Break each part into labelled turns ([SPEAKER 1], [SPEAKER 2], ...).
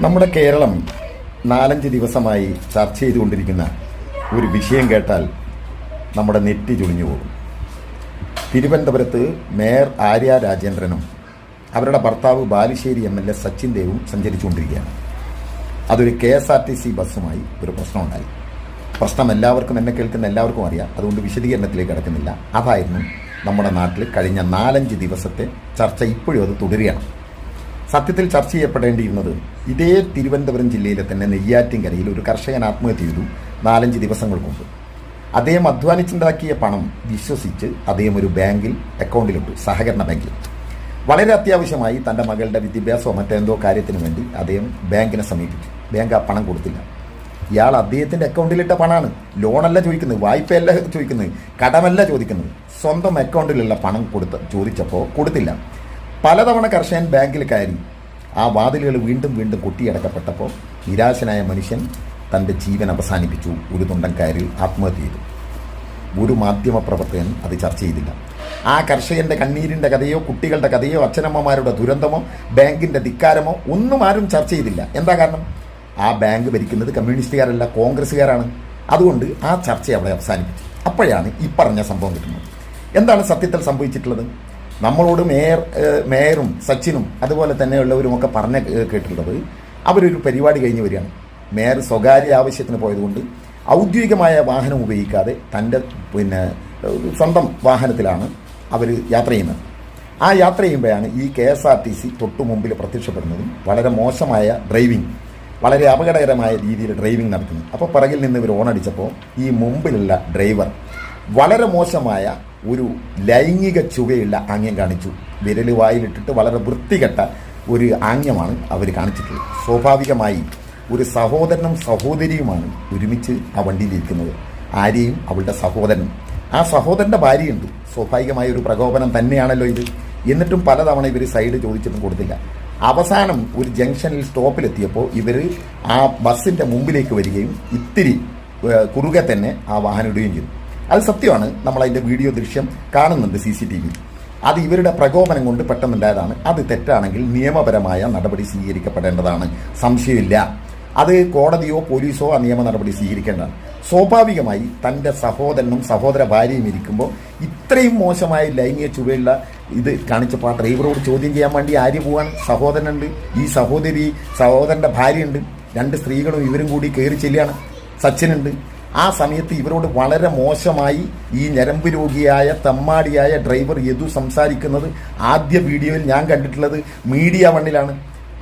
[SPEAKER 1] നമ്മുടെ കേരളം നാലഞ്ച് ദിവസമായി ചർച്ച ചെയ്തുകൊണ്ടിരിക്കുന്ന ഒരു വിഷയം കേട്ടാൽ നമ്മുടെ നെറ്റി ചുളിഞ്ഞു പോകും. തിരുവനന്തപുരത്ത് മേയർ ആര്യ രാജേന്ദ്രനും അവരുടെ ഭർത്താവ് Balussery M L A Sachin ദേവും സഞ്ചരിച്ചുകൊണ്ടിരിക്കുകയാണ്. അതൊരു K S R T C ബസ്സുമായി ഒരു പ്രശ്നമുണ്ടായി. പ്രശ്നം എല്ലാവർക്കും എന്നെ കേൾക്കുന്ന എല്ലാവർക്കും അറിയാം. അതുകൊണ്ട് വിശദീകരണത്തിലേക്ക് കിടക്കുന്നില്ല. അതായിരുന്നു നമ്മുടെ നാട്ടിൽ കഴിഞ്ഞ നാലഞ്ച് ദിവസത്തെ ചർച്ച. ഇപ്പോഴും അത് തുടരുകയാണ്. സത്യത്തിൽ ചർച്ച ചെയ്യപ്പെടേണ്ടിയിരുന്നത് ഇതേ തിരുവനന്തപുരം ജില്ലയിലെ തന്നെ നെയ്യാറ്റിൻകരയിൽ ഒരു കർഷകൻ ആത്മഹത്യ ചെയ്തു നാലഞ്ച് ദിവസങ്ങൾക്ക് മുമ്പ് അദ്ദേഹം അധ്വാനിച്ചുണ്ടാക്കിയ പണം വിശ്വസിച്ച് അദ്ദേഹം ഒരു ബാങ്കിൽ അക്കൗണ്ടിലിട്ടു സഹകരണ ബാങ്കിൽ. വളരെ അത്യാവശ്യമായി തന്റെ മകളുടെ വിദ്യാഭ്യാസമോ മറ്റെന്തോ കാര്യത്തിനു വേണ്ടി അദ്ദേഹം ബാങ്കിനെ സമീപിച്ചു. ബാങ്ക് ആ പണം കൊടുത്തില്ല. ഇയാൾ അദ്ദേഹത്തിന്റെ അക്കൗണ്ടിലിട്ട പണമാണ് ലോണല്ല ചോദിക്കുന്നത് വായ്പയല്ല ചോദിക്കുന്നത് കടമല്ല ചോദിക്കുന്നത്. സ്വന്തം അക്കൗണ്ടിലുള്ള പണം കൊടുത്ത് ചോദിച്ചപ്പോൾ കൊടുത്തില്ല. പലതവണ കർഷകൻ ബാങ്കിൽ കയറി ആ വാതിലുകൾ വീണ്ടും വീണ്ടും കൊട്ടിയടക്കപ്പെട്ടപ്പോൾ നിരാശനായ മനുഷ്യൻ തന്റെ ജീവൻ അവസാനിപ്പിച്ചു. ഒരു തുണ്ടം കയറി ആത്മഹത്യ ചെയ്തു. ഒരു മാധ്യമപ്രവർത്തകൻ അത് ചർച്ച ചെയ്തില്ല. ആ കർഷകന്റെ കണ്ണീരിന്റെ കഥയോ കുട്ടികളുടെ കഥയോ അച്ഛനമ്മമാരുടെ ദുരന്തമോ ബാങ്കിന്റെ ധിക്കാരമോ ഒന്നും ആരും ചർച്ച ചെയ്തില്ല. എന്താ കാരണം? ആ ബാങ്ക് ഭരിക്കുന്നത് കമ്മ്യൂണിസ്റ്റുകാരല്ല കോൺഗ്രസ്സുകാരാണ്. അതുകൊണ്ട് ആ ചർച്ച അവിടെ അവസാനിപ്പിച്ചു. അപ്പോഴാണ് ഈ പറഞ്ഞ സംഭവം കിട്ടുന്നത്. എന്താണ് സത്യത്തിൽ സംഭവിച്ചിട്ടുള്ളത്? നമ്മളോട് മേയർ മേയറും സച്ചിനും അതുപോലെ തന്നെയുള്ളവരും ഒക്കെ പറഞ്ഞ കേട്ടിട്ടുള്ളത് അവരൊരു പരിപാടി കഴിഞ്ഞ് വരികയാണ്. മേയർ സ്വകാര്യ ആവശ്യത്തിന് പോയതുകൊണ്ട് ഔദ്യോഗികമായ വാഹനം ഉപയോഗിക്കാതെ തന്റെ പിന്നെ സ്വന്തം വാഹനത്തിലാണ് അവർ യാത്ര ചെയ്യുന്നത്. ആ യാത്ര ചെയ്യുമ്പോഴാണ് ഈ K S R T C തൊട്ടു മുമ്പിൽ പ്രത്യക്ഷപ്പെടുന്നതും വളരെ മോശമായ ഡ്രൈവിംഗ് വളരെ അപകടകരമായ രീതിയിൽ ഡ്രൈവിംഗ് നടത്തുന്നത്. അപ്പോൾ പിറകിൽ നിന്ന് ഇവർ ഓണടിച്ചപ്പോൾ ഈ മുമ്പിലുള്ള ഡ്രൈവർ വളരെ മോശമായ ഒരു ലൈംഗിക ചുവയുള്ള ആംഗ്യം കാണിച്ചു. വിരൽ വായിലിട്ടിട്ട് വളരെ വൃത്തികെട്ട ഒരു ആംഗ്യമാണ് അവർ കാണിച്ചിട്ടുള്ളത്. സ്വാഭാവികമായി ഒരു സഹോദരനും സഹോദരിയുമാണ് ഒരുമിച്ച് ആ വണ്ടിയിലിരിക്കുന്നത് ആര്യയും അവളുടെ സഹോദരനും. ആ സഹോദരന്റെ ഭാര്യയുണ്ട്. സ്വാഭാവികമായ ഒരു പ്രകോപനം തന്നെയാണല്ലോ ഇത്. എന്നിട്ടും പലതവണ ഇവർ സൈഡ് ചോദിച്ചിട്ടും കൊടുത്തില്ല. അവസാനം ഒരു ജംഗ്ഷനിൽ സ്റ്റോപ്പിലെത്തിയപ്പോൾ ഇവർ ആ ബസ്സിന്റെ മുമ്പിലേക്ക് വരികയും ഇത്തിരി കുറുകെ തന്നെ ആ വാഹനം ഇടുകയും ചെയ്തു. അത് സത്യമാണ്. നമ്മൾ അതിന്റെ വീഡിയോ ദൃശ്യം കാണുന്നുണ്ട് സി സി ടി വി. അത് ഇവരുടെ പ്രകോപനം കൊണ്ട് പെട്ടെന്നുണ്ടായതാണ്. അത് തെറ്റാണെങ്കിൽ നിയമപരമായ നടപടി സ്വീകരിക്കപ്പെടേണ്ടതാണ്. സംശയമില്ല. അത് കോടതിയോ പോലീസോ ആ നിയമ നടപടി സ്വീകരിക്കേണ്ടതാണ്. സ്വാഭാവികമായി തന്റെ സഹോദരനും സഹോദര ഭാര്യയും ഇരിക്കുമ്പോൾ ഇത്രയും മോശമായ ലൈംഗിക ചുവയുള്ള ഇത് കാണിച്ചപ്പോൾ ആ ഡ്രൈവറോട് ചോദ്യം ചെയ്യാൻ വേണ്ടി ആര് പോവാൻ സഹോദരനുണ്ട്? ഈ സഹോദരി സഹോദരന്റെ ഭാര്യയുണ്ട്. രണ്ട് സ്ത്രീകളും ഇവരും കൂടി കയറി ചെല്ലുകയാണ്. സച്ചിനുണ്ട്. ആ സമയത്ത് ഇവരോട് വളരെ മോശമായി ഈ ഞരമ്പ് രോഗിയായ തമ്മാടിയായ ഡ്രൈവർ യദു സംസാരിക്കുന്നത് ആദ്യ വീഡിയോയിൽ ഞാൻ കണ്ടിട്ടുള്ളത് മീഡിയ വണ്ണിലാണ്.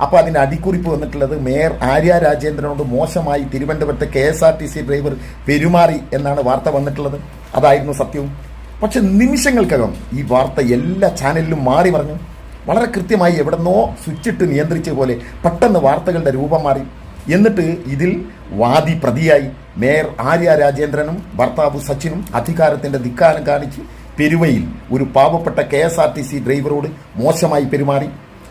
[SPEAKER 1] അപ്പോൾ അതിന് അടിക്കുറിപ്പ് വന്നിട്ടുള്ളത് മേയർ ആര്യ രാജേന്ദ്രനോട് മോശമായി തിരുവനന്തപുരത്തെ K S R T C driver പെരുമാറി എന്നാണ് വാർത്ത വന്നിട്ടുള്ളത്. അതായിരുന്നു സത്യവും. പക്ഷെ നിമിഷങ്ങൾക്കകം ഈ വാർത്ത എല്ലാ ചാനലിലും മാറി പറഞ്ഞു വളരെ കൃത്യമായി എവിടെന്നോ സ്വിച്ചിട്ട് നിയന്ത്രിച്ച പോലെ പെട്ടെന്ന് വാർത്തകളുടെ രൂപം മാറി. എന്നിട്ട് ഇതിൽ വാദി പ്രതിയായി മേയർ ആര്യ രാജേന്ദ്രനും ഭർത്താവ് സച്ചിനും അധികാരത്തിന്റെ ധിക്കാരം കാണിച്ച് പെരുവയിൽ ഒരു പാവപ്പെട്ട K S R T C ഡ്രൈവറോട് മോശമായി പെരുമാറി.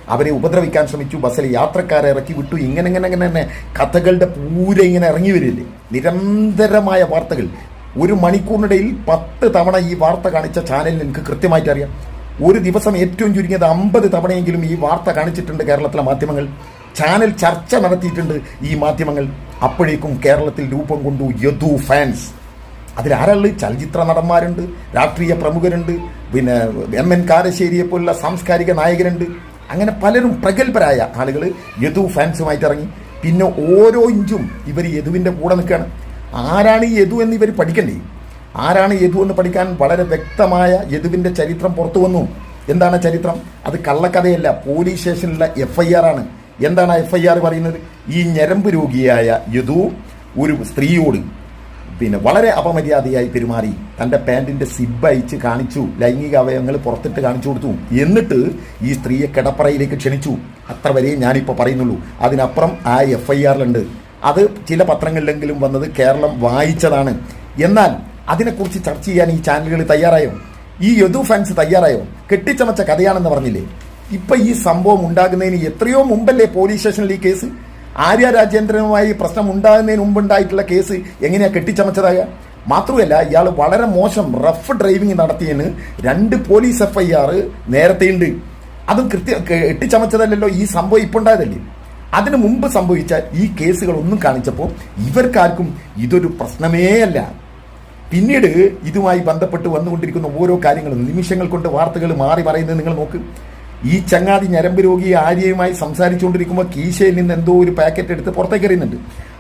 [SPEAKER 1] അവരെ ഉപദ്രവിക്കാൻ ശ്രമിച്ചു. ബസ്സിൽ യാത്രക്കാരെ ഇറക്കി വിട്ടു. ഇങ്ങനെ ഇങ്ങനെ ഇങ്ങനെ തന്നെ കഥകളുടെ പൂര ഇങ്ങനെ ഇറങ്ങി വരില്ലേ? നിരന്തരമായ വാർത്തകൾ. ഒരു മണിക്കൂറിനിടയിൽ പത്ത് തവണ ഈ വാർത്ത കാണിച്ച ചാനലിൽ എനിക്ക് കൃത്യമായിട്ട് അറിയാം. ഒരു ദിവസം ഏറ്റവും ചുരുങ്ങിയത് അമ്പത് തവണയെങ്കിലും ഈ വാർത്ത കാണിച്ചിട്ടുണ്ട് കേരളത്തിലെ മാധ്യമങ്ങൾ. ചാനൽ ചർച്ച നടത്തിയിട്ടുണ്ട് ഈ മാധ്യമങ്ങൾ. അപ്പോഴേക്കും കേരളത്തിൽ രൂപം കൊണ്ടു യദു ഫാൻസ് അതിലാരുള്ള ചലച്ചിത്ര നടന്മാരുണ്ട് രാഷ്ട്രീയ പ്രമുഖരുണ്ട് പിന്നെ എം എൻ കാരശ്ശേരിയെ പോലുള്ള സാംസ്കാരിക നായകരുണ്ട്. അങ്ങനെ പലരും പ്രഗത്ഭരായ ആളുകൾ യദു ഫാൻസുമായിട്ട് ഇറങ്ങി. പിന്നെ ഓരോ ഇഞ്ചും ഇവർ യദുവിന്റെ കൂടെ നിൽക്കുകയാണ്. ആരാണ് ഈ യദു എന്ന് ഇവർ പഠിക്കണ്ടേ? ആരാണ് യദു എന്ന് പഠിക്കാൻ വളരെ വ്യക്തമായ യദുവിന്റെ ചരിത്രം പുറത്തു വന്നു. എന്താണ് ചരിത്രം? അത് കള്ളക്കഥയല്ല പോലീസ് സ്റ്റേഷനിലുള്ള എഫ് ഐ ആർ ആണ്. എന്താണ് എഫ് ഐ ആർ പറയുന്നത്? ഈ ഞരമ്പ് രോഗിയായ യദു ഒരു സ്ത്രീയോട് പിന്നെ വളരെ അപമര്യാദയായി പെരുമാറി. തന്റെ പാന്റിന്റെ സിബ് അയച്ച് കാണിച്ചു. ലൈംഗിക അവയവങ്ങൾ പുറത്തിട്ട് കാണിച്ചു കൊടുത്തു. എന്നിട്ട് ഈ സ്ത്രീയെ കിടപ്പറയിലേക്ക് ക്ഷണിച്ചു. അത്ര വരെ ഞാനിപ്പോൾ പറയുന്നുള്ളൂ. അതിനപ്പുറം ആ എഫ് ഐ ആറിലുണ്ട്. അത് ചില പത്രങ്ങളിലെങ്കിലും വന്നത് കേരളം വായിച്ചതാണ്. എന്നാൽ അതിനെക്കുറിച്ച് ചർച്ച ചെയ്യാൻ ഈ ചാനലുകൾ തയ്യാറായോ? ഈ യദു ഫാൻസ് തയ്യാറായോ? കെട്ടിച്ചമച്ച കഥയാണെന്ന് പറഞ്ഞില്ലേ? ഇപ്പൊ ഈ സംഭവം ഉണ്ടാകുന്നതിന് എത്രയോ മുമ്പല്ലേ പോലീസ് സ്റ്റേഷനിൽ ഈ കേസ് ആര്യ രാജേന്ദ്രനുമായി പ്രശ്നം ഉണ്ടാകുന്നതിന് മുമ്പുണ്ടായിട്ടുള്ള കേസ് എങ്ങനെയാ കെട്ടിച്ചമച്ചതായ? മാത്രമല്ല ഇയാൾ വളരെ മോശം റഫ് ഡ്രൈവിംഗ് നടത്തിയതിന് രണ്ട് പോലീസ് എഫ് ഐ ആർ നേരത്തെയുണ്ട് അതും കൃത്യ കെട്ടിച്ചമച്ചതല്ലല്ലോ ഈ സംഭവം ഇപ്പോൾ ഉണ്ടായതല്ലേ? അതിനു മുമ്പ് സംഭവിച്ച ഈ കേസുകളൊന്നും കാണിച്ചപ്പോൾ ഇവർക്കാർക്കും ഇതൊരു പ്രശ്നമേ അല്ല. പിന്നീട് ഇതുമായി ബന്ധപ്പെട്ട് വന്നുകൊണ്ടിരിക്കുന്ന ഓരോ കാര്യങ്ങളും നിമിഷങ്ങൾ കൊണ്ട് വാർത്തകൾ മാറി പറയുന്നത് നിങ്ങൾ നോക്ക്. ഈ ചങ്ങാതി ഞരമ്പ് രോഗി ആര്യയുമായി സംസാരിച്ചുകൊണ്ടിരിക്കുമ്പോൾ കീശയിൽ നിന്ന് എന്തോ ഒരു പാക്കറ്റ് എടുത്ത് പുറത്തേക്ക് എറിയുന്നുണ്ട്.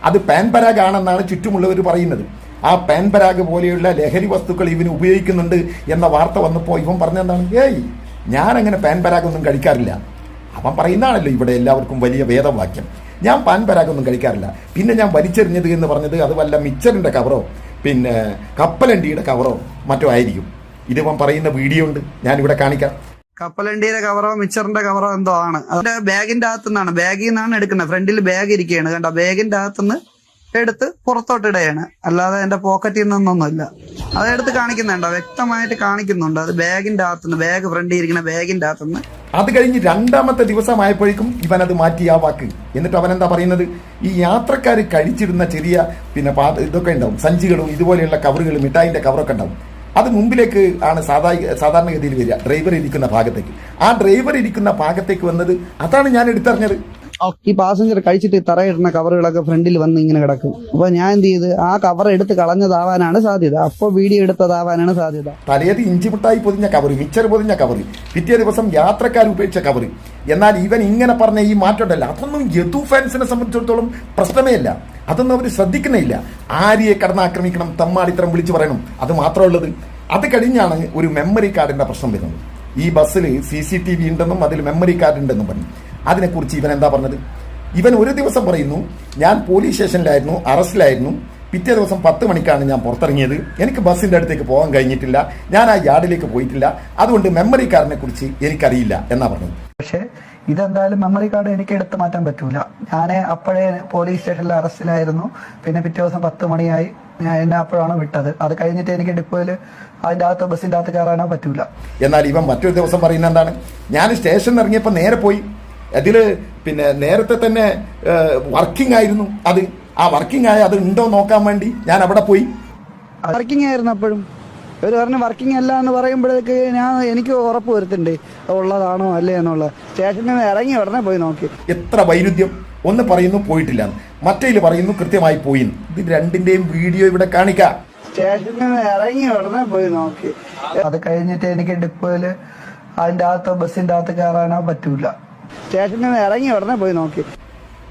[SPEAKER 1] അത് പാൻ പരാഗ് ആണെന്നാണ് ചുറ്റുമുള്ളവർ പറയുന്നത്. ആ പാൻ പരാഗ് പോലെയുള്ള ലഹരി വസ്തുക്കൾ ഇവന് ഉപയോഗിക്കുന്നുണ്ട് എന്ന വാർത്ത വന്നപ്പോൾ ഇവൻ പറഞ്ഞെന്താണ്? ഏയ് ഞാൻ അങ്ങനെ പാൻ ഒന്നും കഴിക്കാറില്ല. അവൻ പറയുന്നതാണല്ലോ ഇവിടെ എല്ലാവർക്കും വലിയ വേദവാക്യം. ഞാൻ പാൻ ഒന്നും കഴിക്കാറില്ല. പിന്നെ ഞാൻ വലിച്ചെറിഞ്ഞത് എന്ന് പറഞ്ഞത് അത് വല്ല മിച്ചറിന്റെ കവറോ പിന്നെ കപ്പലണ്ടിയുടെ കവറോ മറ്റോ ആയിരിക്കും. ഇതിവൻ പറയുന്ന വീഡിയോ ഉണ്ട്. ഞാനിവിടെ കാണിക്കാം.
[SPEAKER 2] കപ്പലണ്ടിയുടെ കവറോ മിച്ചറിന്റെ കവറോ എന്തോ ആണ്. അതിന്റെ ബാഗിന്റെ അകത്തു നിന്നാണ് ബാഗിൽ നിന്നാണ് എടുക്കുന്നത്. ഫ്രണ്ടിൽ ബാഗ് ഇരിക്കുകയാണ്. കണ്ട? ബാഗിന്റെ അകത്തുനിന്ന് എടുത്ത് പുറത്തോട്ട് ഇടുകയാണ്. അല്ലാതെ എന്റെ പോക്കറ്റിൽ നിന്നൊന്നുമില്ല. അതെടുത്ത് കാണിക്കുന്നുണ്ടോ? വ്യക്തമായിട്ട് കാണിക്കുന്നുണ്ട്. അത് ബാഗിന്റെ അകത്തുനിന്ന് ബാഗ് ഫ്രണ്ടിൽ ഇരിക്കുന്ന ബാഗിന്റെ അകത്തുനിന്ന്.
[SPEAKER 1] അത് കഴിഞ്ഞ് രണ്ടാമത്തെ ദിവസമായപ്പോഴേക്കും ഇവൻ അത് മാറ്റി ആ വാക്ക്. എന്നിട്ട് അവൻ എന്താ പറയുന്നത്? ഈ യാത്രക്കാർ കഴിച്ചിരുന്ന ചെറിയ പിന്നെ ഇതൊക്കെ ഉണ്ടാവും. സഞ്ചികളും ഇതുപോലെയുള്ള കവറുകളും മിഠായിന്റെ കവറൊക്കെ ഉണ്ടാവും. അത് മുമ്പിലേക്ക് ആണ് സാധാ സാധാരണഗതിയിൽ വരിക. ഡ്രൈവർ ഇരിക്കുന്ന ഭാഗത്തേക്ക്. ആ ഡ്രൈവർ ഇരിക്കുന്ന ഭാഗത്തേക്ക് വന്നത് അതാണ് ഞാൻ എടുത്തറിഞ്ഞത്.
[SPEAKER 2] ഈ പാസഞ്ചർ കഴിച്ചിട്ട് തറയിടുന്ന കവറുകളൊക്കെ ഫ്രണ്ടിൽ വന്ന് ഇങ്ങനെ കിടക്കും. അപ്പൊ ഞാൻ എന്ത് ചെയ്ത് ആ കവർ എടുത്ത് കളഞ്ഞതാവാനാണ് സാധ്യത. അപ്പൊ വീഡിയോ എടുത്തതാവാനാണ് സാധ്യത.
[SPEAKER 1] തലേത് ഇഞ്ചി മിഠായി പൊതിഞ്ഞ കവറ് മിച്ചർ പൊതിഞ്ഞ കവറ് പിറ്റേ ദിവസം യാത്രക്കാർ ഉപേക്ഷിച്ച കവറ് എന്നാൽ ഇവൻ ഇങ്ങനെ പറഞ്ഞ ഈ മാറ്റമുണ്ടല്ല. അതൊന്നും യദു ഫാൻസിനെ സംബന്ധിച്ചിടത്തോളം പ്രശ്നമേ അല്ല. അതൊന്നും അവർ ശ്രദ്ധിക്കുന്നില്ല ആര്യയെ കടന്നാക്രമിക്കണം തമ്മാടിത്തരം വിളിച്ചു പറയണം. അത് മാത്രമുള്ളത് അത് കഴിഞ്ഞാണ് ഒരു മെമ്മറി കാർഡിന്റെ പ്രശ്നം വരുന്നത്. ഈ ബസ്സിൽ സി സി ടി വി ഉണ്ടെന്നും അതിൽ മെമ്മറി കാർഡ് ഉണ്ടെന്നും പറഞ്ഞു. അതിനെക്കുറിച്ച് ഇവൻ എന്താ പറഞ്ഞത്? ഇവൻ ഒരു ദിവസം പറയുന്നു ഞാൻ പോലീസ് സ്റ്റേഷനിലായിരുന്നു അറസ്റ്റിലായിരുന്നു പിറ്റേ ദിവസം പത്ത് മണിക്കാണ് ഞാൻ പുറത്തിറങ്ങിയത്. എനിക്ക് ബസ്സിന്റെ അടുത്തേക്ക് പോകാൻ കഴിഞ്ഞിട്ടില്ല. ഞാൻ ആ യാർഡിലേക്ക് പോയിട്ടില്ല. അതുകൊണ്ട് മെമ്മറി കാർഡിനെ കുറിച്ച് എനിക്കറിയില്ല എന്നാ പറഞ്ഞത്.
[SPEAKER 2] പക്ഷേ ഇതെന്തായാലും മെമ്മറി കാർഡ് എനിക്ക് എടുത്തു മാറ്റാൻ പറ്റൂല. ഞാൻ അപ്പോഴേ പോലീസ് സ്റ്റേഷനിൽ അറസ്റ്റിലായിരുന്നു പിന്നെ പിറ്റേ ദിവസം പത്ത് മണിയായി. ഞാൻ എന്നെ അപ്പോഴാണ് വിട്ടത്. അത് കഴിഞ്ഞിട്ട് എനിക്ക് ഡിപ്പോയിൽ അതിന്റെ അകത്ത് ബസ്സിന്റെ അകത്ത് കയറാനോ പറ്റൂല.
[SPEAKER 1] എന്നാൽ ഇവൻ മറ്റൊരു ദിവസം പറയുന്ന എന്താണ്? ഞാൻ സ്റ്റേഷനിൽ ഇറങ്ങിയപ്പോൾ നേരെ പോയി. അതിൽ പിന്നെ നേരത്തെ തന്നെ വർക്കിംഗ് ആയിരുന്നു അത്. ആ വർക്കിംഗ് ആയ അത് ഉണ്ടോ നോക്കാൻ വേണ്ടി ഞാൻ അവിടെ പോയി.
[SPEAKER 2] വർക്കിംഗ് ആയിരുന്നു അപ്പോഴും. ഇവർ പറഞ്ഞ വർക്കിംഗ് അല്ല എന്ന് പറയുമ്പോഴേക്ക് ഞാൻ എനിക്ക് ഉറപ്പ് വരുത്തുന്നുണ്ട് ഉള്ളതാണോ അല്ലേ എന്നുള്ള സ്റ്റേഷനിൽ നിന്ന് ഇറങ്ങി ഉടനെ പോയി നോക്കി.
[SPEAKER 1] എത്ര വൈരുദ്ധ്യം. ഒന്ന് പറയുന്നു പോയിട്ടില്ല മറ്റേൽ പറയുന്നു കൃത്യമായി പോയി ഇത് രണ്ടിന്റെയും വീഡിയോ ഇവിടെ കാണിക്കാം.
[SPEAKER 2] സ്റ്റേഷനിൽ നിന്ന് ഇറങ്ങി ഉടനെ പോയി നോക്കി. അത് കഴിഞ്ഞിട്ട് എനിക്ക് ഡിപ്പോയിൽ അതിന്റെ അകത്ത് ബസ്സിന്റെ അകത്ത് കയറാനോ പറ്റൂല. സ്റ്റേഷനിൽ നിന്ന് ഇറങ്ങി ഉടനെ പോയി നോക്കി.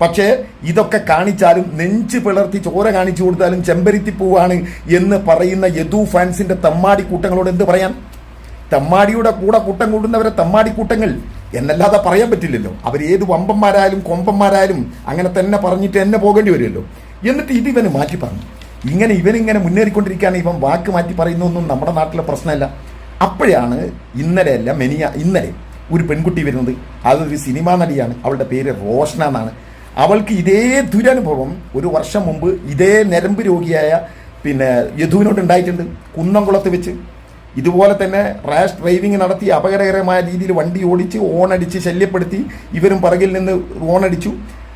[SPEAKER 1] പക്ഷേ ഇതൊക്കെ കാണിച്ചാലും നെഞ്ച് പിളർത്തി ചോര കാണിച്ചു കൊടുത്താലും ചെമ്പരിത്തി പോവാണ് എന്ന് പറയുന്ന യദു ഫാൻസിന്റെ തമ്മാടി കൂട്ടങ്ങളോട് എന്ത് പറയാൻ? തമ്മാടിയുടെ കൂടെ കൂട്ടം കൂടുന്നവരെ തമ്മാടി കൂട്ടങ്ങൾ എന്നല്ലാതെ പറയാൻ പറ്റില്ലല്ലോ. അവർ ഏത് വമ്പന്മാരായാലും കൊമ്പന്മാരായാലും അങ്ങനെ തന്നെ പറഞ്ഞിട്ട് എന്നെ പോകേണ്ടി വരുമല്ലോ. എന്നിട്ട് ഇത് ഇവന് മാറ്റി പറഞ്ഞു. ഇങ്ങനെ ഇവനിങ്ങനെ മുന്നേറിക്കൊണ്ടിരിക്കുകയാണ് ഇവൻ വാക്ക് മാറ്റി പറയുന്നൊന്നും നമ്മുടെ നാട്ടിലെ പ്രശ്നമല്ല. അപ്പോഴാണ് ഇന്നലെയല്ല മെനിയ ഇന്നലെ ഒരു പെൺകുട്ടി വരുന്നത്. അതൊരു സിനിമാ നടിയാണ്. അവളുടെ പേര് റോഷന എന്നാണ്. അവൾക്ക് ഇതേ ദുരനുഭവം ഒരു വർഷം മുമ്പ് ഇതേ നരമ്പ് രോഗിയായ പിന്നെ യദുവിനോട് ഉണ്ടായിട്ടുണ്ട്. കുന്നംകുളത്ത് വെച്ച്. ഇതുപോലെ തന്നെ റാഷ് ഡ്രൈവിംഗ് നടത്തി അപകടകരമായ രീതിയിൽ വണ്ടി ഓടിച്ച് ഓണടിച്ച് ശല്യപ്പെടുത്തി ഇവരും പിറകിൽ നിന്ന് ഓണടിച്ചു.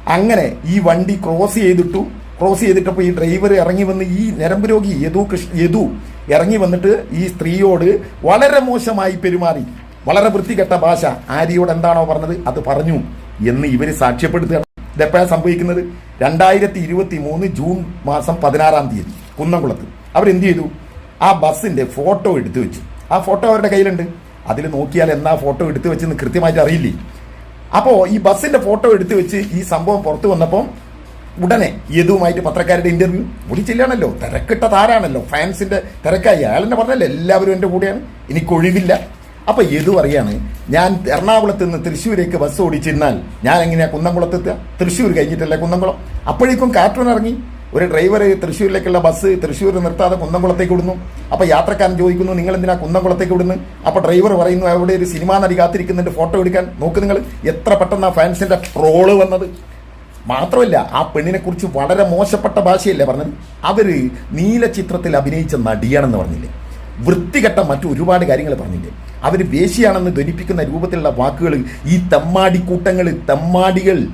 [SPEAKER 1] അങ്ങനെ ഈ വണ്ടി ക്രോസ് ചെയ്തിട്ടു. ക്രോസ് ചെയ്തിട്ടപ്പോൾ ഈ ഡ്രൈവർ ഇറങ്ങി വന്ന് ഈ നരമ്പ് രോഗി യദു കൃഷ്ണ യദു ഇറങ്ങി വന്നിട്ട് ഈ സ്ത്രീയോട് വളരെ മോശമായി പെരുമാറി. വളരെ വൃത്തികെട്ട ഭാഷ. ആര്യയോട് എന്താണോ പറഞ്ഞത് അത് പറഞ്ഞു എന്ന് ഇവർ സാക്ഷ്യപ്പെടുത്തുകയാണ്. ഇതെപ്പോഴാണ് സംഭവിക്കുന്നത്? രണ്ടായിരത്തി ഇരുപത്തി മൂന്ന് ജൂൺ മാസം പതിനാറാം തീയതി കുന്നംകുളത്ത്. അവരെന്ത് ചെയ്തു? ആ ബസ്സിന്റെ ഫോട്ടോ എടുത്തു വെച്ചു. ആ ഫോട്ടോ അവരുടെ കയ്യിലുണ്ട്. അതിൽ നോക്കിയാൽ എന്നാ ഫോട്ടോ എടുത്തു വെച്ചെന്ന് കൃത്യമായിട്ട് അറിയില്ലേ? അപ്പോൾ ഈ ബസ്സിന്റെ ഫോട്ടോ എടുത്തു വെച്ച് ഈ സംഭവം പുറത്തു വന്നപ്പോൾ ഉടനെ യദുവുമായിട്ട് പത്രക്കാരുടെ ഇന്റർവ്യൂ. വിളിച്ചില്ലാണല്ലോ തിരക്കിട്ട താരാണല്ലോ. ഫാൻസിന്റെ തിരക്കായി. അയാൾ തന്നെ പറഞ്ഞല്ലോ എല്ലാവരും എന്റെ കൂടെയാണ്. എനിക്കൊഴിവില്ല അപ്പൊ ഏതു പറയാണ്? ഞാൻ എറണാകുളത്ത് നിന്ന് തൃശ്ശൂരേക്ക് ബസ് ഓടിച്ചിരുന്നാൽ ഞാൻ എങ്ങനെയാ കുന്നംകുളത്ത് എത്തുക തൃശ്ശൂർ കഴിഞ്ഞിട്ടല്ലേ കുന്നംകുളം? അപ്പോഴേക്കും ഇറങ്ങി. ഒരു ഡ്രൈവർ തൃശ്ശൂരിലേക്കുള്ള ബസ് തൃശ്ശൂർ നിർത്താതെ കുന്നംകുളത്തേക്ക് വിടുന്നു. അപ്പോൾ യാത്രക്കാരൻ ചോദിക്കുന്നു നിങ്ങൾ എന്തിനാ കുന്നംകുളത്തേക്ക് വിടുന്നു? അപ്പോൾ ഡ്രൈവർ പറയുന്നു അവിടെ ഒരു സിനിമാ നടി കാത്തിരിക്കുന്നുണ്ട് ഫോട്ടോ എടുക്കാൻ. നോക്ക് നിങ്ങൾ എത്ര പെട്ടെന്ന് ആ ഫാൻസിന്റെ ട്രോൾ വന്നത്. മാത്രമല്ല ആ പെണ്ണിനെക്കുറിച്ച് വളരെ മോശപ്പെട്ട ഭാഷയല്ലേ പറഞ്ഞത്? അവർ നീലചിത്രത്തിൽ അഭിനയിച്ച നടിയാണെന്ന് പറഞ്ഞില്ലേ? വൃത്തികെട്ട മറ്റു ഒരുപാട് കാര്യങ്ങൾ പറഞ്ഞില്ലേ? അവർ വേശിയാണെന്ന് ധ്വനിപ്പിക്കുന്ന രൂപത്തിലുള്ള വാക്കുകൾ ഈ തമ്മാടി കൂട്ടങ്ങൾ തമ്മാടികൾ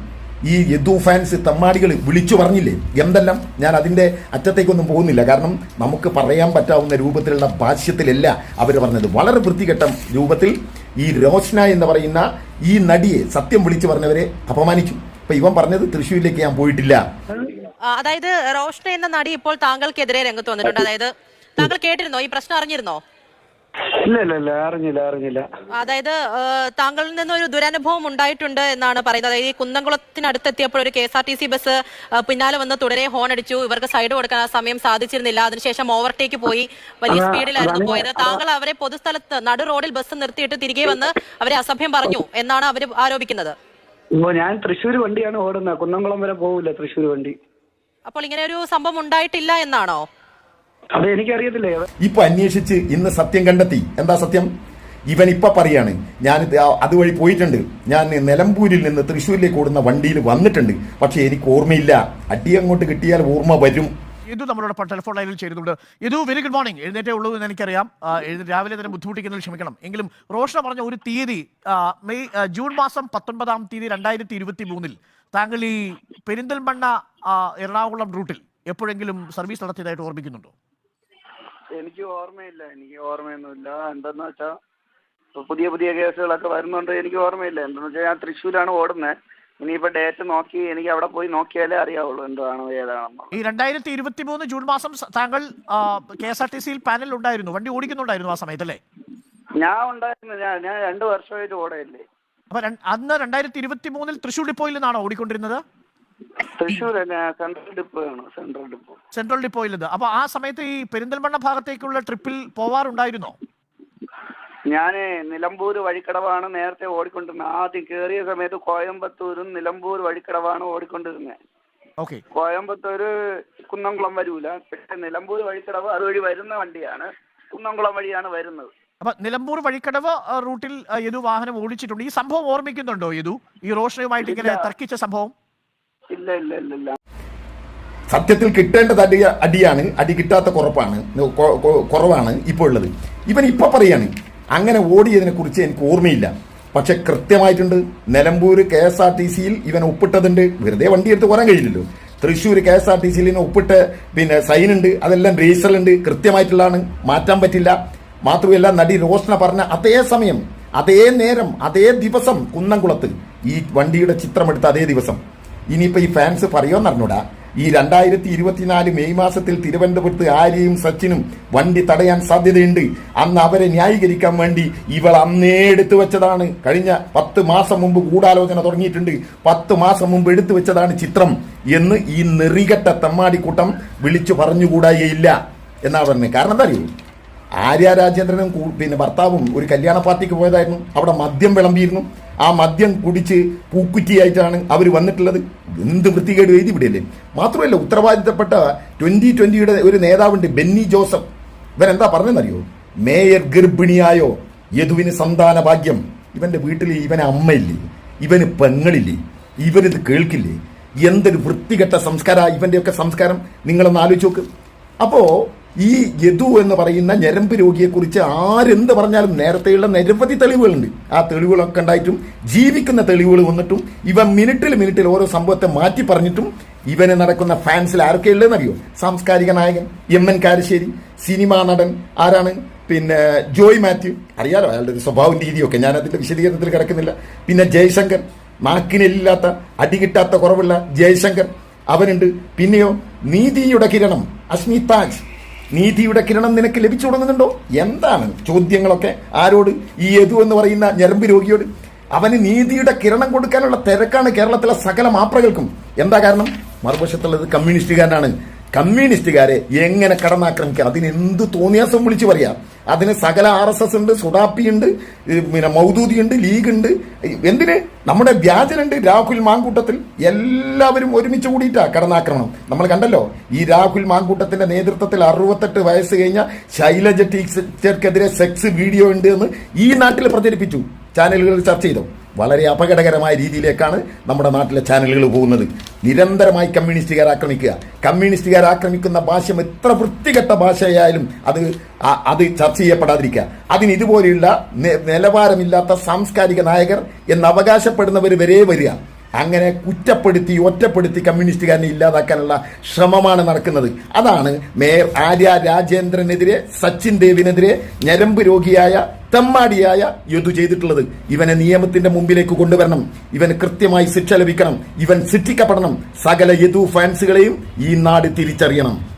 [SPEAKER 1] ഈ യദു ഫാൻസ് തമ്മാടികൾ വിളിച്ചു പറഞ്ഞില്ലേ? എന്തെല്ലാം? ഞാൻ അതിന്റെ അറ്റത്തേക്കൊന്നും പോകുന്നില്ല. കാരണം നമുക്ക് പറയാൻ പറ്റാവുന്ന രൂപത്തിലുള്ള ഭാഷ്യത്തിലല്ല അവർ പറഞ്ഞത്. വളരെ വൃത്തികെട്ട രൂപത്തിൽ ഈ രോഷ്ന എന്ന് പറയുന്ന ഈ നടിയെ സത്യം വിളിച്ചു പറഞ്ഞവരെ അപമാനിച്ചു. അപ്പൊ ഇവൻ പറഞ്ഞത് തൃശ്ശൂരിലേക്ക് ഞാൻ പോയിട്ടില്ല.
[SPEAKER 3] അതായത് റോഷ്ന എന്ന നടി ഇപ്പോൾ താങ്കൾക്കെതിരെ രംഗത്ത് വന്നിട്ടുണ്ട്. അതായത് താങ്കൾ കേട്ടിരുന്നോ? ഈ പ്രശ്നം അറിഞ്ഞിരുന്നോ?
[SPEAKER 4] ഇല്ല ഇല്ല ഇല്ല. അറിഞ്ഞില്ല അറിഞ്ഞില്ല.
[SPEAKER 3] അതായത് താങ്കളിൽ നിന്ന് ഒരു ദുരനുഭവം ഉണ്ടായിട്ടുണ്ട് എന്നാണ് പറയുന്നത്. അതായത് ഈ കുന്നംകുളത്തിനടുത്തെത്തിയപ്പോൾ ഒരു K S R T C bus പിന്നാലെ വന്ന് തുടരെ ഹോൺ അടിച്ചു ഇവർക്ക് സൈഡ് കൊടുക്കാൻ ആ സമയം സാധിച്ചിരുന്നില്ല. അതിനുശേഷം ഓവർടേക്ക് പോയി. വലിയ സ്പീഡിലായിരുന്നു പോയത്. താങ്കൾ അവരെ പൊതുസ്ഥലത്ത് നടു റോഡിൽ ബസ് നിർത്തിയിട്ട് തിരികെ വന്ന് അവരെ അസഭ്യം പറഞ്ഞു എന്നാണ് അവർ ആരോപിക്കുന്നത്.
[SPEAKER 4] ഞാൻ തൃശ്ശൂർ വണ്ടിയാണ് ഓടുന്നത്. കുന്നംകുളം വരെ പോവില്ല തൃശ്ശൂർ വണ്ടി.
[SPEAKER 3] അപ്പോൾ ഇങ്ങനെ ഒരു സംഭവം ഉണ്ടായിട്ടില്ല എന്നാണോ?
[SPEAKER 4] അത് എനിക്കറിയത്തില്ല
[SPEAKER 1] ഇപ്പൊ അന്വേഷിച്ച് ഇന്ന് സത്യം കണ്ടെത്തി. എന്താ സത്യം? ഇവൻ ഇപ്പൊ പറയാണ് ഞാൻ അതുവഴി പോയിട്ടുണ്ട്. ഞാൻ നിലമ്പൂരിൽ നിന്ന് തൃശ്ശൂരിലേക്ക് ഓടുന്ന വണ്ടിയിൽ വന്നിട്ടുണ്ട്. പക്ഷെ എനിക്ക് ഓർമ്മയില്ല. അടി അങ്ങോട്ട് കിട്ടിയാൽ ഓർമ്മ വരും.
[SPEAKER 5] ഇതു നമ്മളോടൊപ്പം ടെലിഫോൺ ലൈനിൽ ചേരുന്നുണ്ട് ഇതു വെരി ഗുഡ് മോർണിംഗ് എഴുന്നേറ്റേ ഉള്ളൂ എന്ന് എനിക്കറിയാം. എഴുന്നേറ്റ് രാവിലെ തന്നെ ബുദ്ധിമുട്ടിക്കുന്നതിൽ ക്ഷമിക്കണം. എങ്കിലും റോഷന പറഞ്ഞ ഒരു തീയതി മെയ് ജൂൺ മാസം പത്തൊൻപതാം തീയതി രണ്ടായിരത്തി ഇരുപത്തി മൂന്നിൽ താങ്കൾ ഈ പെരിന്തൽമണ്ണ എറണാകുളം റൂട്ടിൽ എപ്പോഴെങ്കിലും സർവീസ് നടത്തിയതായിട്ട് ഓർമ്മിക്കുന്നുണ്ടോ?
[SPEAKER 4] എനിക്ക് ഓർമ്മയില്ല എനിക്ക് ഓർമ്മയൊന്നുമില്ല. എന്തെന്ന് വെച്ചാ പുതിയ പുതിയ കേസുകളൊക്കെ വരുന്നുണ്ട് എനിക്ക് ഓർമ്മയില്ല. എന്തെന്ന് വെച്ചാൽ ഞാൻ തൃശ്ശൂരാണ് ഓടുന്നത് ഇനിയിപ്പോ ഡേറ്റ് നോക്കി എനിക്ക് അവിടെ പോയി നോക്കിയാലേ അറിയാവുള്ളൂ എന്താണോ ഏതാണെന്നോ
[SPEAKER 5] ഈ രണ്ടായിരത്തി ഇരുപത്തി മൂന്ന് ജൂൺ മാസം താങ്കൾ കെ എസ് ആർ ടി സിയിൽ പാനൽ ഉണ്ടായിരുന്നു വണ്ടി ഓടിക്കുന്നുണ്ടായിരുന്നു ആ സമയത്ത് അല്ലേ?
[SPEAKER 4] ഞാൻ ഉണ്ടായിരുന്നു. ഞാൻ ഞാൻ രണ്ടു വർഷമായിട്ട് ഓടയല്ലേ
[SPEAKER 5] അപ്പൊ അന്ന് രണ്ടായിരത്തി ഇരുപത്തി മൂന്നിൽ തൃശ്ശൂർ ഡിപ്പോയിൽ നിന്നാണോ ഓടിക്കൊണ്ടിരുന്നത്?
[SPEAKER 4] തൃശ്ശൂർ സെൻട്രൽ ഡിപ്പോ ആണ്? സെൻട്രൽ ഡിപ്പോ
[SPEAKER 5] സെൻട്രൽ ഡിപ്പോയിലത് അപ്പൊ ആ സമയത്ത് ഈ പെരിന്തൽമണ്ണ ഭാഗത്തേക്കുള്ള ട്രിപ്പിൽ പോവാറുണ്ടായിരുന്നോ?
[SPEAKER 4] ഞാൻ നിലമ്പൂർ വഴിക്കടവാണ് നേരത്തെ ഓടിക്കൊണ്ടിരുന്നത്. ആദ്യം കയറിയ സമയത്ത് കോയമ്പത്തൂരും നിലമ്പൂർ വഴിക്കടവാണ് ഓടിക്കൊണ്ടിരുന്നത്.
[SPEAKER 5] ഓക്കെ
[SPEAKER 4] കോയമ്പത്തൂര് കുന്നംകുളം വരൂല. പക്ഷെ നിലമ്പൂർ വഴിക്കടവ് അതുവഴി വരുന്ന വണ്ടിയാണ്. കുന്നംകുളം വഴിയാണ് വരുന്നത്.
[SPEAKER 5] അപ്പൊ നിലമ്പൂർ വഴിക്കടവ് റൂട്ടിൽ യദു വാഹനം ഓടിച്ചിട്ടുണ്ട്. ഈ സംഭവം ഓർമ്മിക്കുന്നുണ്ടോ യദു? ഈ റോഷനുമായിട്ട് ഇങ്ങനെ തർക്കിച്ച സംഭവം?
[SPEAKER 4] ഇല്ല ഇല്ല ഇല്ല ഇല്ല.
[SPEAKER 1] സത്യത്തിൽ കിട്ടേണ്ടത് അടി അടിയാണ്. അടി കിട്ടാത്ത കുറപ്പാണ്. കുറവാണ് ഇപ്പോൾ ഉള്ളത്. ഇവൻ ഇപ്പൊ പറയാണ് അങ്ങനെ ഓടിയതിനെ കുറിച്ച് എനിക്ക് ഓർമ്മയില്ല. പക്ഷെ കൃത്യമായിട്ടുണ്ട് Nilambur K S R T സിയിൽ ഇവൻ ഒപ്പിട്ടതുണ്ട്. വെറുതെ വണ്ടി എടുത്ത് പോരാൻ കഴിയില്ലല്ലോ. Thrissur K S R T സിയിൽ ഒപ്പിട്ട് പിന്നെ ഉണ്ട് അതെല്ലാം രജിസ്റ്ററിലുണ്ട് കൃത്യമായിട്ടുള്ളതാണ്. മാറ്റാൻ പറ്റില്ല. മാത്രമല്ല നടി റോഷന പറഞ്ഞ അതേ സമയം അതേ നേരം അതേ ദിവസം കുന്നംകുളത്ത് ഈ വണ്ടിയുടെ ചിത്രമെടുത്ത അതേ ദിവസം ഇനിയിപ്പോ ഈ ഫാൻസ് പറയുമെന്ന് അറിഞ്ഞൂടാ. ഈ രണ്ടായിരത്തി ഇരുപത്തിനാല് മെയ് മാസത്തിൽ തിരുവനന്തപുരത്ത് ആര്യയും സച്ചിനും വണ്ടി തടയാൻ സാധ്യതയുണ്ട്. അന്ന് അവരെ ന്യായീകരിക്കാൻ വേണ്ടി ഇവൾ അന്നേ എടുത്തു വെച്ചതാണ്. കഴിഞ്ഞ പത്ത് മാസം മുമ്പ് ഗൂഢാലോചന തുടങ്ങിയിട്ടുണ്ട്. പത്ത് മാസം മുമ്പ് എടുത്തു വെച്ചതാണ് ചിത്രം എന്ന് ഈ നെറികെട്ട തെമ്മാടിക്കൂട്ടം വിളിച്ചു പറഞ്ഞുകൂടായേയില്ല എന്നാ പറഞ്ഞത് കാരണം എന്താ അറിയൂ? ആര്യ രാജേന്ദ്രനും പിന്നെ ഭർത്താവും ഒരു കല്യാണ പാർട്ടിക്ക് പോയതായിരുന്നു. അവിടെ മദ്യം വിളമ്പിയിരുന്നു. ആ മദ്യം കുടിച്ച് പൂക്കുറ്റിയായിട്ടാണ് അവർ വന്നിട്ടുള്ളത്. എന്ത് വൃത്തികേട് എഴുതി ഇവിടെയല്ലേ മാത്രമല്ല ഉത്തരവാദിത്തപ്പെട്ട ട്വന്റി ട്വന്റിയുടെ ഒരു നേതാവുണ്ട് ബെന്നി ജോസഫ്. ഇവരെന്താ പറഞ്ഞെന്നറിയോ? മേയർ ഗർഭിണിയായോ? യദുവിന് സന്താന ഭാഗ്യം ഇവന്റെ വീട്ടിൽ ഇവന് അമ്മയില്ലേ? ഇവന് പെങ്ങളില്ലേ? ഇവനിത് കേൾക്കില്ലേ? എന്തൊരു വൃത്തികെട്ട സംസ്കാര ഇവന്റെയൊക്കെ സംസ്കാരം? നിങ്ങളൊന്ന് ആലോചിച്ച് നോക്ക്. അപ്പോ ഈ യദു എന്ന് പറയുന്ന ഞരമ്പ് രോഗിയെക്കുറിച്ച് ആരെന്ത് പറഞ്ഞാലും നേരത്തെയുള്ള നിരവധി തെളിവുകളുണ്ട്. ആ തെളിവുകളൊക്കെ ഉണ്ടായിട്ടും ജീവിക്കുന്ന തെളിവുകൾ വന്നിട്ടും ഇവ മിനിറ്റിൽ മിനിറ്റിൽ ഓരോ സംഭവത്തെ മാറ്റി പറഞ്ഞിട്ടും ഇവന് നടക്കുന്ന ഫാൻസിൽ ആരൊക്കെ ഉള്ളതെന്നറിയോ? സാംസ്കാരിക നായകൻ എം എൻ കാരശ്ശേരി സിനിമാ നടൻ ആരാണ്? പിന്നെ ജോയ് മാത്യു. അറിയാലോ അയാളുടെ ഒരു സ്വഭാവം രീതിയൊക്കെ. ഞാൻ അതിന്റെ വിശദീകരണത്തിൽ കിടക്കുന്നില്ല. പിന്നെ ജയശങ്കർ. നാക്കിനില്ലാത്ത അടികിട്ടാത്ത കുറവുള്ള ജയശങ്കർ. അവനുണ്ട്. പിന്നെയോ നീതിയുടെ കിരണം അശ്മി താജ് നീതിയുടെ കിരണം നിനക്ക് ലഭിച്ചു തുടങ്ങുന്നുണ്ടോ? എന്താണ് ചോദ്യങ്ങളൊക്കെ? ആരോട്? ഈ യദു എന്ന് പറയുന്ന ഞരമ്പ് രോഗിയോട്? അവന് നീതിയുടെ കിരണം കൊടുക്കാനുള്ള തിരക്കാണ് കേരളത്തിലെ സകല മാപ്രകൾക്കും. എന്താ കാരണം? മറുവശത്തുള്ളത് കമ്മ്യൂണിസ്റ്റുകാരനാണ്. കമ്മ്യൂണിസ്റ്റുകാരെ എങ്ങനെ കടന്നാക്രമിക്കാം അതിന് എന്ത് തോന്നിയാസം വിളിച്ചു പറയാം? അതിന് സകല ആർ എസ് എസ് ഉണ്ട് സുഡാപ്പി ഉണ്ട് പിന്നെ മൗദൂദി ഉണ്ട് ലീഗ് ഉണ്ട്. എന്തിന്? നമ്മുടെ വ്യാജനുണ്ട് രാഹുൽ മാങ്കൂട്ടത്തിൽ. എല്ലാവരും ഒരുമിച്ച് കൂടിയിട്ടാ കടന്നാക്രമണം. നമ്മൾ കണ്ടല്ലോ ഈ രാഹുൽ മാങ്കൂട്ടത്തിന്റെ നേതൃത്വത്തിൽ അറുപത്തെട്ട് വയസ്സ് കഴിഞ്ഞ ശൈലജ ടീച്ചർക്കെതിരെ സെക്സ് വീഡിയോ ഉണ്ട് എന്ന് ഈ നാട്ടിൽ പ്രചരിപ്പിച്ചു. ചാനലുകളിൽ ചർച്ച ചെയ്തു. വളരെ അപകടകരമായ രീതിയിലേക്കാണ് നമ്മുടെ നാട്ടിലെ ചാനലുകൾ പോകുന്നത്. നിരന്തരമായി കമ്മ്യൂണിസ്റ്റുകാർ ആക്രമിക്കുക. കമ്മ്യൂണിസ്റ്റുകാർ ആക്രമിക്കുന്ന ഭാഷ്യം എത്ര വൃത്തികെട്ട ഭാഷയായാലും അത് അത് ചർച്ച ചെയ്യപ്പെടാതിരിക്കുക. അതിന് ഇതുപോലെയുള്ള നിലവാരമില്ലാത്ത സാംസ്കാരിക നായകർ എന്ന് അവകാശപ്പെടുന്നവർ വരെ വരിക. അങ്ങനെ കുറ്റപ്പെടുത്തി ഒറ്റപ്പെടുത്തി കമ്മ്യൂണിസ്റ്റുകാരനെ ഇല്ലാതാക്കാനുള്ള ശ്രമമാണ് നടക്കുന്നത്. അതാണ് മേയർ ആര്യ രാജേന്ദ്രനെതിരെ സച്ചിൻ ദേവിനെതിരെ ഞരമ്പ് രോഗിയായ തെമ്മാടിയായ യദു ചെയ്തിട്ടുള്ളത്. ഇവനെ നിയമത്തിന്റെ മുമ്പിലേക്ക് കൊണ്ടുവരണം. ഇവന് കൃത്യമായി ശിക്ഷ ലഭിക്കണം. ഇവൻ ശിക്ഷിക്കപ്പെടണം. സകല യദു ഫാൻസുകളെയും ഈ നാട് തിരിച്ചറിയണം.